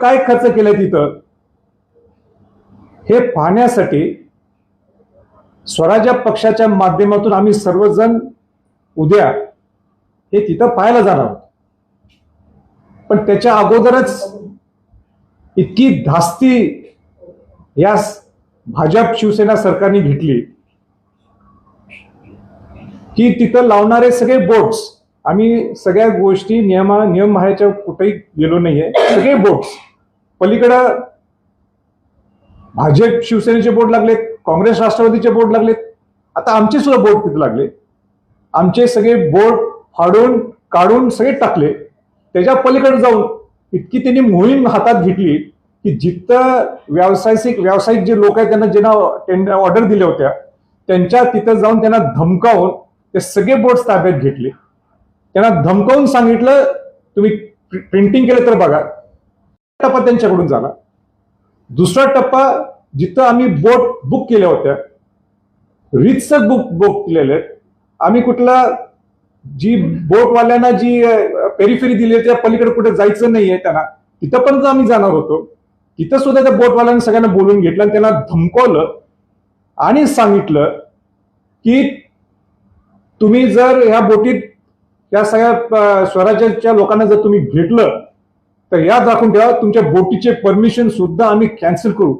काय खर्च केलाय तिथं? हे पाहण्यासाठी स्वराज्य पक्षाच्या माध्यमातून आम्ही सर्वजण उद्या हे तिथं पाहायला जाणार आहोत. पण त्याच्या अगोदरच इतकी धास्ती या भाजप शिवसेना सरकारने घेतली. की तिथं लावणारे सगळे बोट्स आम्ही सगळ्या गोष्टी नियमा नियम ह्याच्या कुठेही गेलो नाहीये सगळे बोट्स. पलीकडं भाजप शिवसेनेचे बोट लागलेत काँग्रेस राष्ट्रवादीचे बोट लागलेत. आता आमचे सुद्धा बोट तिथे लागले. आमचे सगळे बोट फाडून काढून सगळे टाकले. त्याच्या पलीकडे जाऊन इतकी त्यांनी मोहीम हातात घेतली की जिथं व्यावसायिक व्यावसायिक जे लोक आहेत त्यांना ज्यांना टेंडर ऑर्डर दिल्या होत्या त्यांच्या तिथं जाऊन त्यांना धमकावून ते सगळे बोट ताब्यात घेतले. त्यांना धमकावून सांगितलं तुम्ही प्रिंटिंग केलं तर बघा. टप्पा त्यांच्याकडून झाला. दुसरा टप्पा जिथं आम्ही बोट बुक केल्या होत्या. रीतसर बुक बुक केलेले आहेत. आम्ही कुठला जी बोटवाल्यांना जी पेरीफेरी दिली त्या पलीकडे कुठे जायचं नाहीये त्यांना तिथं पण आम्ही जाणार होतो. तिथं सुद्धा त्या बोटवाल्यांनी सगळ्यांना बोलून घेतलं आणि त्यांना धमकवलं आणि सांगितलं की तुम्ही जर ह्या बोटीत या सगळ्या स्वराज्याच्या लोकांना जर तुम्ही भेटलं तर याद राखून ठेवा तुमच्या बोटीचे परमिशन सुद्धा आम्ही कॅन्सल करू.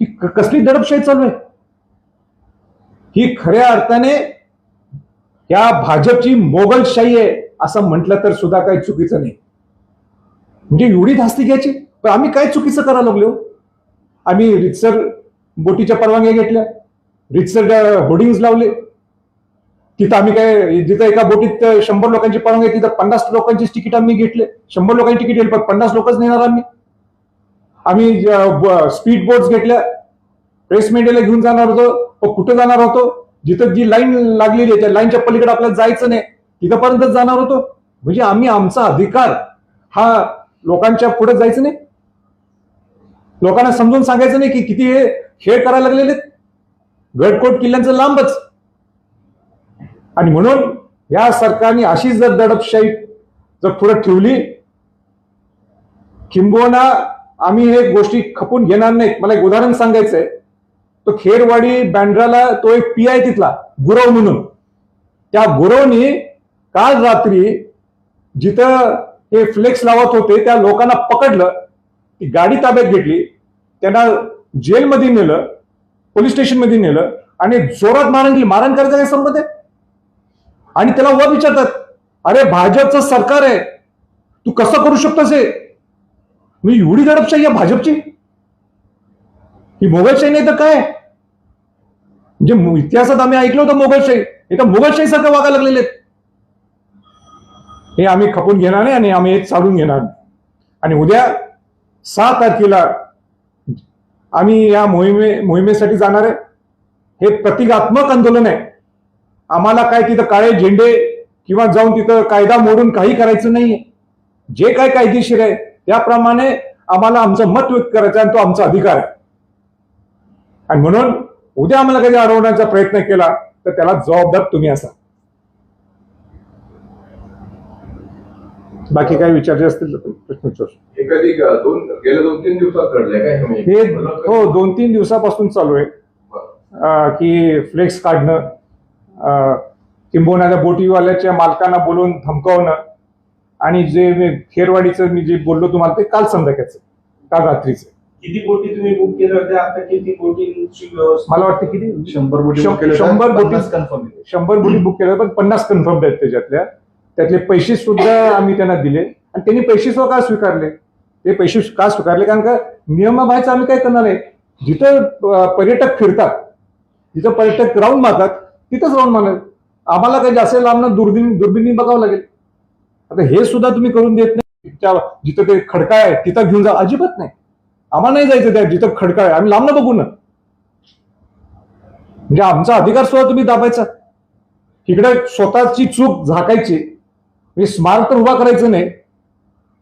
ही कसली दडपशाही चालू आहे? ही खऱ्या अर्थाने या भाजपची मोगलशाही आहे असं म्हटलं तर सुद्धा काही चुकीचं नाही. म्हणजे एवढी धास्ती घ्यायची? पण आम्ही काय चुकीचं करायला लागलो? आम्ही रितसर बोटीच्या परवानग्या घेतल्या रितसर होर्डिंग्स लावले तिथं आम्ही काय जिथं एका बोटीत शंभर लोकांची परवानगी तिथं पन्नास लोकांची तिकीट आम्ही घेतले. शंभर लोकांची तिकीट येईल पण पन्नास लोकच नेणार आम्ही. आम्ही स्पीड बोट्स घेतल्या. प्रेस मीडियाला घेऊन जाणार होतो पण कुठं जाणार होतो? जिथं जी लाईन लागलेली आहे त्या लाईनच्या पलीकडे आपल्याला जायचं नाही. तिथंपर्यंत जाणार होतो. म्हणजे आम्ही आमचा अधिकार हा लोकांच्या पुढे जायचं नाही. लोकांना समजून सांगायचं नाही की किती हे खेळ करायला लागलेले आहेत. गडकोट किल्ल्यांचं लांबच. आणि म्हणून या सरकारने अशी जर दडपशाही जर पुढे ठेवली किंबोना आम्ही हे गोष्टी खपून घेणार नाहीत. मला एक उदाहरण सांगायचंय. तो खेरवाडी बँड्राला तो एक पी आहे तिथला गुरव म्हणून. त्या गुरवनी काल रात्री जिथं हे फ्लेक्स लावत होते त्या लोकांना पकडलं ती गाडी ताब्यात घेतली त्यांना जेलमध्ये नेलं पोलीस स्टेशनमध्ये नेलं आणि जोरात मारण केली मारण करायचा काय संबंध आहे? आणि त्याला वर विचारतात अरे भाजपचं सरकार आहे तू कसं करू शकतोस हे? मी एवढी दडपशाही आहे भाजपची? ही मोगलशाही नाही तर काय? म्हणजे इतिहासात आम्ही ऐकलं होतं मोगलशाही हे तर मोगलशाही सारखं वागायला लागलेले आहेत. हे आम्ही खपून घेणार नाही आणि आम्ही हे चालून घेणार आणि उद्या सहा तारखेला आम्ही या मोहिमे मोहिमेसाठी जाणार आहे. हे प्रतिकात्मक आंदोलन आहे. आम्हाला काय तिथं काळे झेंडे किंवा जाऊन तिथं कायदा मोडून काही करायचं नाही जे काय कायदेशीर आहे त्याप्रमाणे आम्हाला आमचं मत व्यक्त करायचं आणि तो आमचा अधिकार आहे. आणि म्हणून उद्या आम्हाला कधी अडवण्याचा प्रयत्न केला तर त्याला जबाबदार तुम्ही असा. बाकी काही विचारायचे असतील तर प्रश्न विचारू शकता. हे हे? दोन तीन दिवसापासून चालू आहे. की फ्लेक्स काढणं किंबहुना त्या बोटीवाल्याच्या मालकांना बोलून धमकावणं आणि जे मी खेरवाडीचं मी जे बोललो तुम्हाला ते काल संध्याकाळचं काल रात्रीचं. किती बोटी तुम्ही बुक केल्या होत्या? आता किती बोटींची व्यवस्था? मला वाटतं किती? शंभर बोटी शंभर बोटी आहे. शंभर बोटी बुक केल्या पण पन्नास कन्फर्म आहेत त्याच्यातल्या. त्यातले पैसे सुद्धा आम्ही त्यांना दिले आणि त्यांनी पैसे सुद्धा का स्वीकारले? ते पैसे का स्वीकारले? कारण का नियमाबाहेरचं आम्ही काय करणार आहे? जिथं पर्यटक फिरतात जिथं पर्यटक राऊंड मारतात तिथंच राहून मारणार आम्हाला काही जास्त लांब दुर्बिणी दुर्बिनी बघावं लागेल. आता हे सुद्धा तुम्ही करून देत नाही. त्या जिथं ते खडका आहे तिथं घेऊन जा. अजिबात नाही. आम्हाला नाही जायचं त्या जिथं खडका आहे. आम्ही लांब बघू ना. म्हणजे आमचा अधिकार सुद्धा तुम्ही दाबायचा. तिकडे स्वतःची चूक झाकायची. म्हणजे स्मारक तर उभा करायचं नाही.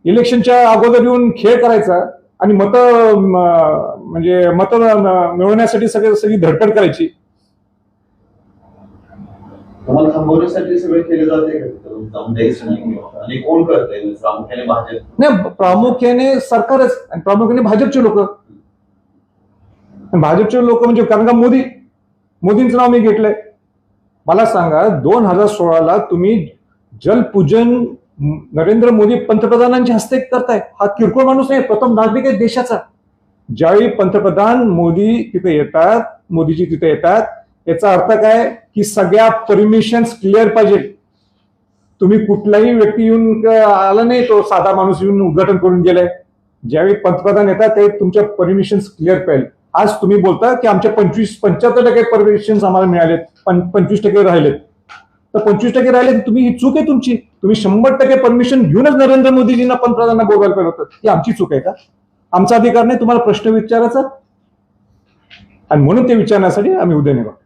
इलेक्शनच्या अगोदर येऊन खेळ करायचा आणि मत म्हणजे मत मिळवण्यासाठी सगळे सगळी धडपड करायची. तुम्हाला थांबवण्यासाठी सगळे केले जाते आणि कोण करते प्रामुख्याने भाजप. नाही प्रामुख्याने सरकारच आणि प्रामुख्याने भाजपचे लोक. भाजपचे लोक म्हणजे कारण का मोदी? मोदींचं नाव मी घेतलंय. मला सांगा दोन हजार सोळाला तुम्ही जलपूजन नरेंद्र मोदी पंतप्रधानांच्या हस्ते करताय. हा किरकोळ माणूस नाही प्रथम नागरिक आहे देशाचा. ज्यावेळी पंतप्रधान मोदी तिथे येतात मोदीजी तिथे येतात याचा अर्थ काय? की सगळ्या परमिशन क्लिअर पाहिजे. तुम्ही कुठलाही व्यक्ती येऊन आला नाही तो साधा माणूस येऊन उद्घाटन करून गेलाय. ज्यावेळी पंतप्रधान येतात ते तुमच्या परमिशन क्लिअर पाहिजे. आज तुम्ही बोलता की आमच्या पंचवीस पंच्याहत्तर टक्के परमिशन आम्हाला मिळालेत. पंचवीस टक्के राहिलेत. तर पंचवीस टक्के राहिले तुम्ही ही चूक आहे तुमची. तुम्ही शंभर टक्के परमिशन घेऊनच नरेंद्र मोदीजींना पंतप्रधानांना बोलवायला पाहिजे होतं. ही आमची चूक आहे का? आमचा अधिकार नाही तुम्हाला प्रश्न विचारायचा? आणि म्हणून ते विचारण्यासाठी आम्ही उद्या निघालो.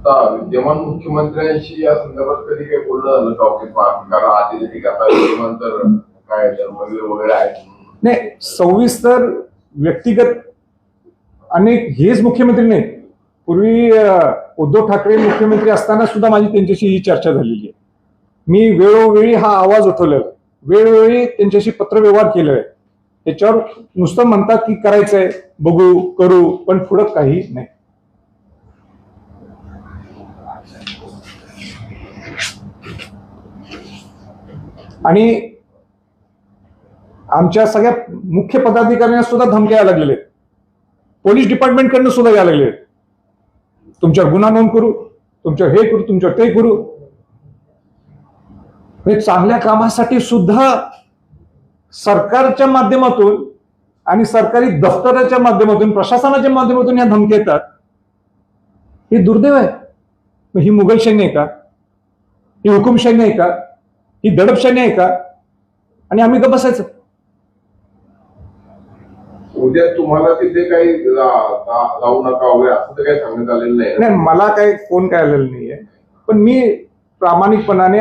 आता विद्यमान मुख्यमंत्र्यांशी या संदर्भात कधी काही बोलणं झालं का? की कारण आधी ठीक आहे, आता विद्यमान तर काय धर्मवीर वगैरे आहेत. नाही सविस्तर व्यक्तिगत अनेक हेच मुख्यमंत्री नाही पूर्वी उद्धव ठाकरे मुख्यमंत्री असताना सुद्धा माझी त्यांच्याशी ही चर्चा झालेली आहे. मी वेळोवेळी हा आवाज उठवलेला आहे. वेळोवेळी त्यांच्याशी पत्रव्यवहार केलेला आहे. त्याच्यावर नुसतं म्हणतात की करायचंय बघू करू पण पुढं काही नाही. आणि आमच्या सगळ्या मुख्य पदाधिकाऱ्यांना सुद्धा धमक्या यायला लागलेले पोलीस डिपार्टमेंटकडनं सुद्धा यायला लागले तुमच्यावर गुन्हा नोंद करू तुमच्यावर हे करू तुमच्यावर ते करू. हे चांगल्या कामासाठी सुद्धा सरकारच्या माध्यमातून आणि सरकारी दफ्तराच्या माध्यमातून प्रशासनाच्या माध्यमातून या धमक्या येतात. हे दुर्दैव आहे. ही मुघलशाही आहे का? ही हुकुमशाही नाही का? ही दडपशाही आहे का? आणि आम्ही का बसायचं? उद्या तुम्हाला तिथे काही जाऊ नका वगैरे असं तर काही सांगण्यात आलेलं नाही? नाही मला काही फोन काय आलेला नाहीये. पण मी प्रामाणिकपणाने